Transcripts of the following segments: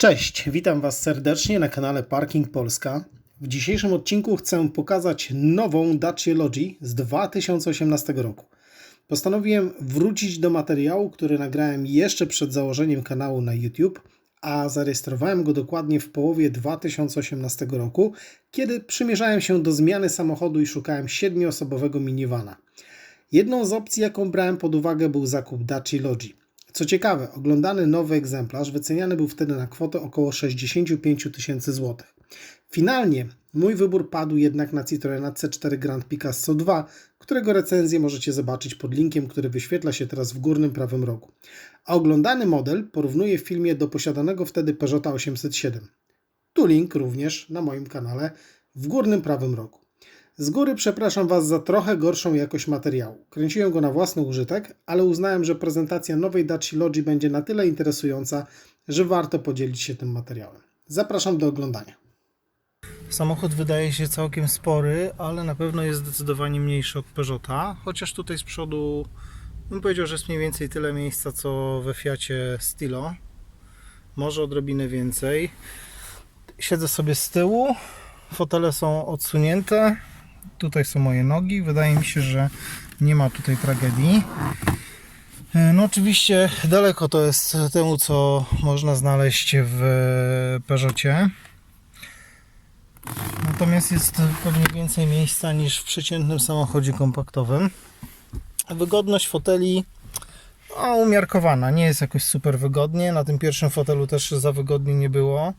Cześć, witam Was serdecznie na kanale Parking Polska. W dzisiejszym odcinku chcę pokazać nową Dacia Logi z 2018 roku. Postanowiłem wrócić do materiału, który nagrałem jeszcze przed założeniem kanału na YouTube, a zarejestrowałem go dokładnie w połowie 2018 roku, kiedy przymierzałem się do zmiany samochodu i szukałem siedmioosobowego minivana. Jedną z opcji, jaką brałem pod uwagę, był zakup Dacia Logi. Co ciekawe, oglądany nowy egzemplarz wyceniany był wtedy na kwotę około 65 tysięcy złotych. Finalnie mój wybór padł jednak na Citroena C4 Grand Picasso 2, którego recenzję możecie zobaczyć pod linkiem, który wyświetla się teraz w górnym prawym rogu. A oglądany model porównuję w filmie do posiadanego wtedy Peugeota 807. Tu link również na moim kanale w górnym prawym rogu. Z góry przepraszam Was za trochę gorszą jakość materiału. Kręciłem go na własny użytek, ale uznałem, że prezentacja nowej Dacia Logi będzie na tyle interesująca, że warto podzielić się tym materiałem. Zapraszam do oglądania. Samochód wydaje się całkiem spory, ale na pewno jest zdecydowanie mniejszy od Peugeota, chociaż tutaj z przodu bym powiedział, że jest mniej więcej tyle miejsca co we Fiacie Stilo. Może odrobinę więcej. Siedzę sobie z tyłu, fotele są odsunięte, tutaj są moje nogi. Wydaje mi się, że nie ma tutaj tragedii. E, No oczywiście daleko to jest temu, co można znaleźć w Peugeotie. Natomiast jest pewnie więcej miejsca niż w przeciętnym samochodzie kompaktowym. Wygodność foteli no, umiarkowana, nie jest jakoś super wygodnie. Na tym pierwszym fotelu też za wygodnie nie było.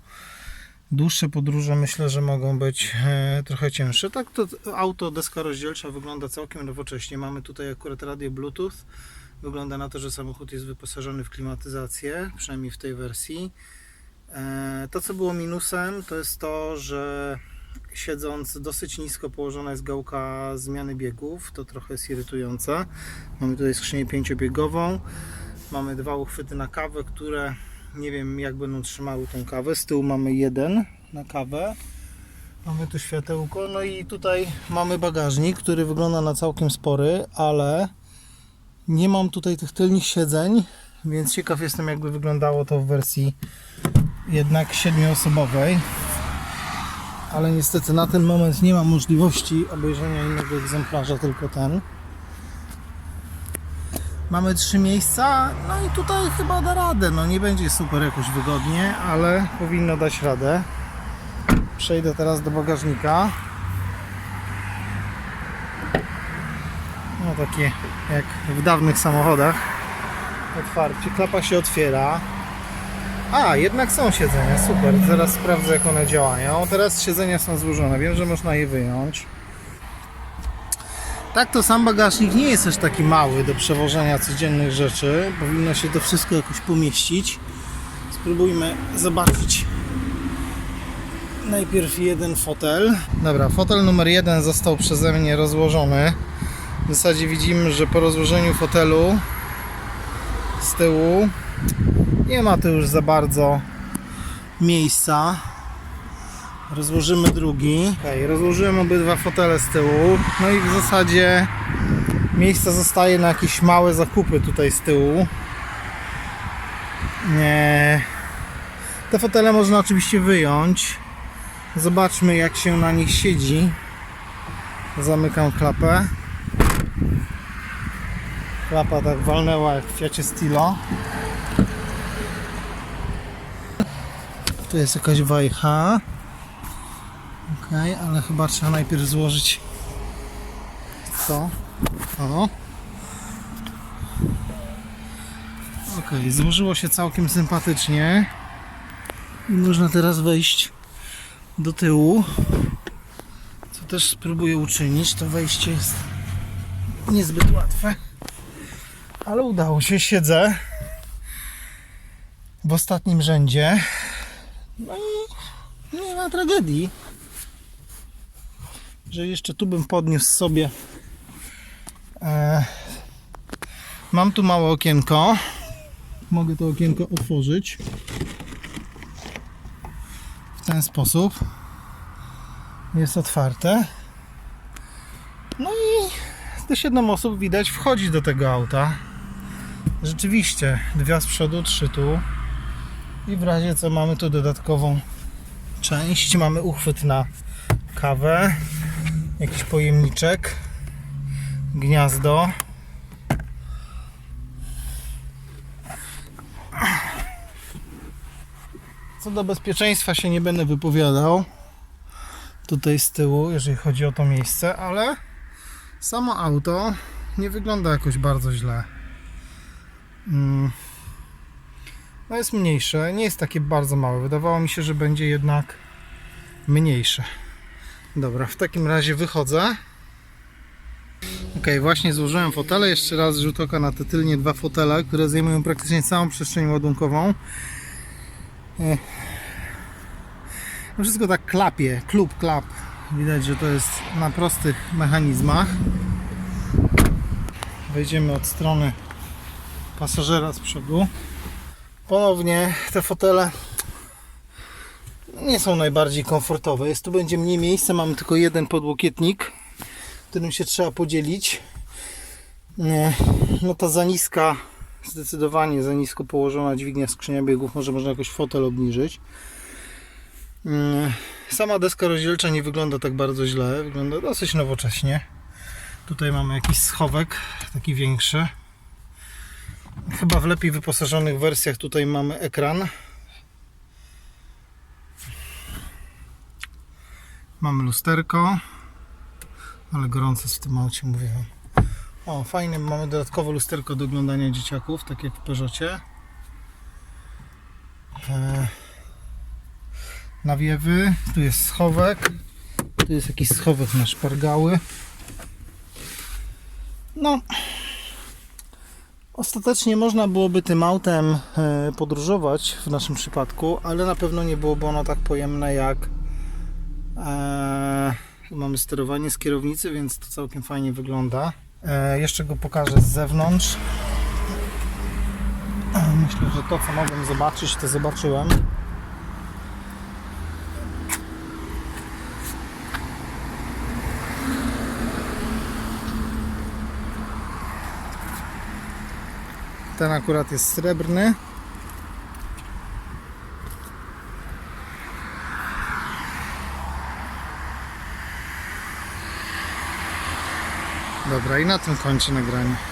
Dłuższe podróże myślę, że mogą być e, trochę cięższe. Tak to auto, deska rozdzielcza wygląda całkiem nowocześnie. Mamy tutaj akurat radio Bluetooth. Wygląda na to, że samochód jest wyposażony w klimatyzację, przynajmniej w tej wersji. E, To, co było minusem, to jest to, że siedząc dosyć nisko położona jest gałka zmiany biegów. To trochę jest irytujące. Mamy tutaj skrzynię pięciobiegową. Mamy dwa uchwyty na kawę, które nie wiem jak będą trzymały tą kawę. Z tyłu mamy jeden na kawę. Mamy tu światełko. No i tutaj mamy bagażnik, który wygląda na całkiem spory, ale nie mam tutaj tych tylnych siedzeń, więc ciekaw jestem jakby wyglądało to w wersji jednak siedmioosobowej. Ale niestety na ten moment nie mam możliwości obejrzenia innego egzemplarza, tylko ten. Mamy trzy miejsca, no i tutaj chyba da radę. No nie będzie super jakoś wygodnie, ale powinno dać radę. Przejdę teraz do bagażnika. No takie jak w dawnych samochodach. Otwarcie, klapa się otwiera. A, jednak są siedzenia, super. Zaraz sprawdzę jak one działają. Teraz siedzenia są złożone, wiem, że można je wyjąć. Tak to sam bagażnik nie jest też taki mały do przewożenia codziennych rzeczy. Powinno się to wszystko jakoś pomieścić. Spróbujmy zobaczyć najpierw jeden fotel. Dobra, fotel numer jeden został przeze mnie rozłożony. W zasadzie widzimy, że po rozłożeniu fotelu z tyłu nie ma tu już za bardzo miejsca. Rozłożymy drugi. Okay, rozłożyłem obydwa fotele z tyłu. No i w zasadzie miejsca zostaje na jakieś małe zakupy tutaj z tyłu. Nie. Te fotele można oczywiście wyjąć. Zobaczmy jak się na nich siedzi. Zamykam klapę. Klapa tak walnęła jak w Fiacie Stilo. Tu jest jakaś wajcha. Ok, ale chyba trzeba najpierw złożyć co? O. Złożyło się całkiem sympatycznie. I można teraz wejść do tyłu. Co też spróbuję uczynić. To wejście jest niezbyt łatwe. Ale udało się, siedzę w ostatnim rzędzie. No i nie ma tragedii. Że jeszcze tu bym podniósł sobie. E, mam tu małe okienko. Mogę to okienko otworzyć w ten sposób. Jest otwarte. No i te 7 osób widać wchodzi do tego auta. Rzeczywiście, dwie z przodu, trzy tu. I w razie co mamy tu dodatkową część. Mamy uchwyt na kawę, jakiś pojemniczek, gniazdo. Co do bezpieczeństwa się nie będę wypowiadał tutaj z tyłu, jeżeli chodzi o to miejsce, ale samo auto nie wygląda jakoś bardzo źle. Mm. No jest mniejsze, nie jest takie bardzo małe. Wydawało mi się, że będzie jednak mniejsze. Dobra, w takim razie wychodzę. Ok, właśnie złożyłem fotele. Jeszcze raz rzut oka na te tylnie dwa fotele, które zajmują praktycznie całą przestrzeń ładunkową. No Wszystko tak klapie, klub, klap. Widać, że to jest na prostych mechanizmach. Wejdziemy od strony pasażera z przodu. Ponownie te fotele nie są najbardziej komfortowe. Jest tu będzie mniej miejsca, mamy tylko jeden podłokietnik, którym się trzeba podzielić. No ta za niska, zdecydowanie za nisko położona dźwignia skrzynia biegów, może można jakoś fotel obniżyć. Sama deska rozdzielcza nie wygląda tak bardzo źle, wygląda dosyć nowocześnie. Tutaj mamy jakiś schowek, taki większy. Chyba w lepiej wyposażonych wersjach tutaj mamy ekran. Mamy lusterko, ale gorąco jest w tym aucie, mówię. O, fajnie, mamy dodatkowe lusterko do oglądania dzieciaków, tak jak w Peugeotie. E, nawiewy, tu jest schowek, tu jest jakiś schowek na szpargały. No, Ostatecznie można byłoby tym autem e, podróżować w naszym przypadku, ale na pewno nie byłoby ono tak pojemne jak e, mamy sterowanie z kierownicy, więc to całkiem fajnie wygląda. E, jeszcze go pokażę z zewnątrz. E, Myślę, że to co mogłem zobaczyć, to zobaczyłem. Ten akurat jest srebrny. Dobra, i na tym kończę nagranie.